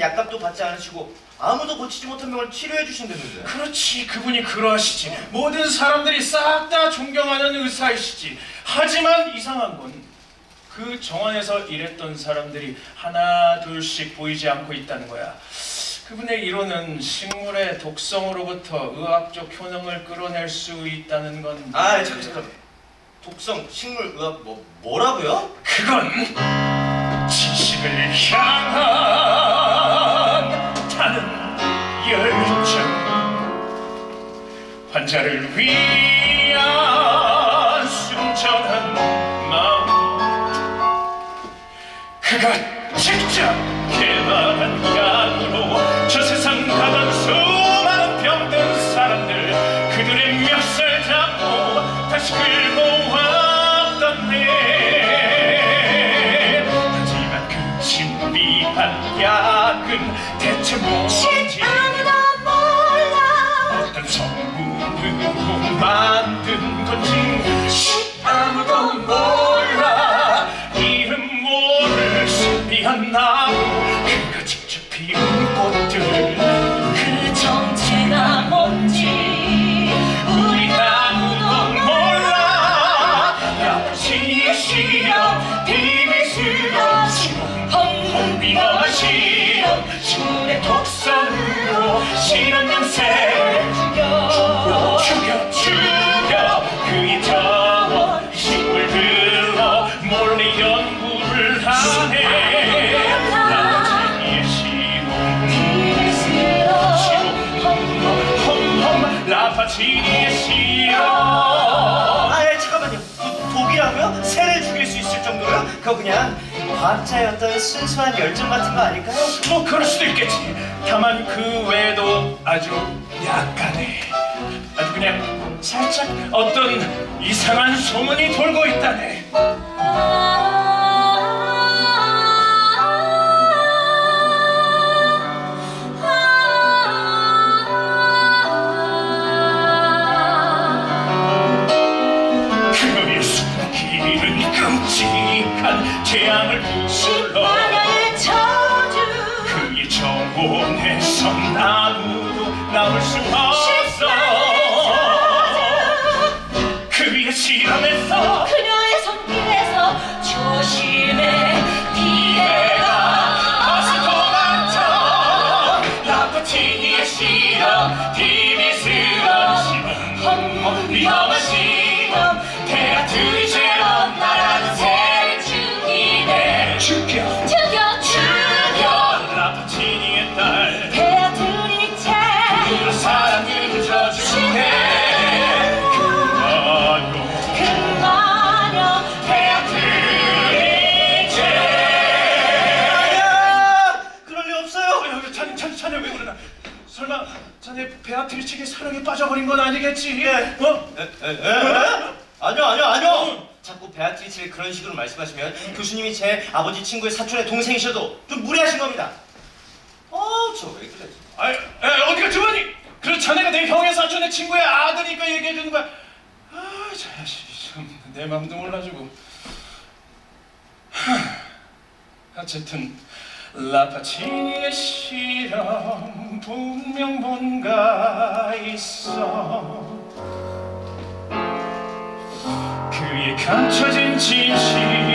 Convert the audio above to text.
약값도 받지 않으시고 아무도 고치지 못한 병을 치료해 주신다는데. 그렇지 그분이 그러하시지 모든 사람들이 싹 다 존경하는 의사이시지 하지만 이상한 건 그 정원에서 일했던 사람들이 하나 둘씩 보이지 않고 있다는 거야 그분의 이론은 식물의 독성으로부터 의학적 효능을 끌어낼 수 있다는 건아 잠깐 잠깐. 독성 식물 의학 뭐 뭐라고요? 그건 지식을 향한 자를 위한 순전한 마음. 그가 직접 개발한 약 실험 실험 위험한 실험 식물의 독성으로 실험 냄새를 죽여. 죽여 죽여. 그의 정원 식물들로 몰래 연구를 하네. 비밀 싫어 홈홈 라파치의 실험 아 예, 잠깐만요. 도, 독이라고요? 새를 죽일 수 있을 정도로요? 그거 그냥 과학자의 어떤 순수한 열정 같은 거 아닐까요? 뭐 그럴 수도 있겠지 다만 그 외에도 아주 약간의 아주 그냥 살짝 어떤 이상한 소문이 돌고 있다네 재앙을 불러. 저주. 그의 정원에서 아 자네 베아트리치게 사랑에 빠져버린 건 아니겠지? 예. 어? 에, 에, 에, 에? 아니요, 아니요, 아니요. 자꾸 베아트리치를 그런 식으로 말씀하시면 교수님이 제 아버지 친구의 사촌의 동생이셔도 좀 무리하신 겁니다. 어, 저왜 그래? 아, 에, 어디가 주머니? 그래 자네가 내 형의 사촌의 친구의 아들이니까 얘기해 주는 거야. 아, 자식 참내 마음도 몰라주고. 하, 어쨌든 라파치니의 실험 분명 뭔가 있어. 그의 감춰진 진실